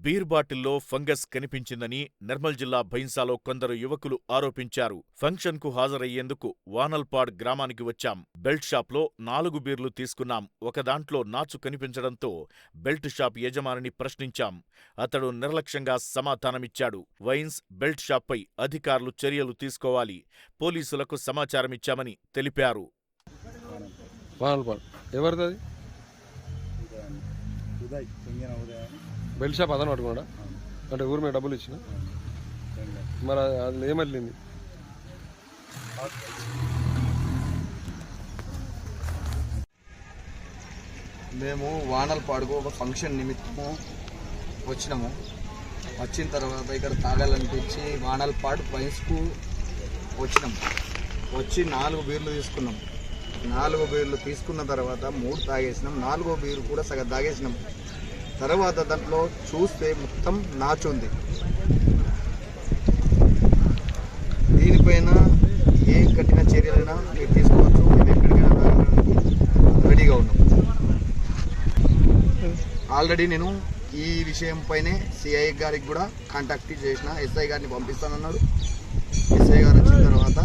Beer బాటిల్లో fungus కనిపించిందని Nirmal జిల్లా భైంసాలో కొందరు యువకులు ఆరోపించారు. ఫంక్షన్కు హాజరయ్యేందుకు వానల్పాడ్ గ్రామానికి వచ్చాం. బెల్ట్ షాప్లో నాలుగు బీర్లు తీసుకున్నాం. ఒకదాంట్లో నాచు కనిపించడంతో బెల్ట్ షాప్ యజమానిని ప్రశ్నించాం. అతడు నిర్లక్ష్యంగా సమాధానమిచ్చాడు. వైన్స్ బెల్ట్ షాప్పై అధికారులు చర్యలు తీసుకోవాలి. పోలీసులకు సమాచారమిచ్చామని తెలిపారు. ఎవరిది ఉదయ్ ఉదయ్. బెల్ట్ షాప్ అతను పట్టుకున్నాడా? అంటే ఊరి మీద డబ్బులు ఇచ్చిన? మరి అది- ఏమల్లింది? మేము వానల్పాడుకు ఒక ఫంక్షన్ నిమిత్తము వచ్చినాము. వచ్చిన తర్వాత ఇక్కడ తాగాలనిపించి వానల్పాడు వైన్స్కు వచ్చినాం వచ్చి నాలుగు బీర్లు తీసుకున్నాం నాలుగో బీర్లు తీసుకున్న తర్వాత మూడు తాగేసినాం. నాలుగో బీరు కూడా సగం తాగేసినాం. తర్వాత దాంట్లో చూస్తే మొత్తం నాచుంది దీనిపైన ఏ కఠిన చర్యలైనా మీరు తీసుకోవచ్చు. మేము ఎక్కడికైనా తాగడానికి రెడీగా ఉన్నాం. ఆల్రెడీ నేను ఈ విషయంపైనే సిఐ గారికి కూడా కాంటాక్ట్ చేసిన. ఎస్ఐ గారిని పంపిస్తానన్నాడు. ఎస్ఐ గారు వచ్చిన తర్వాత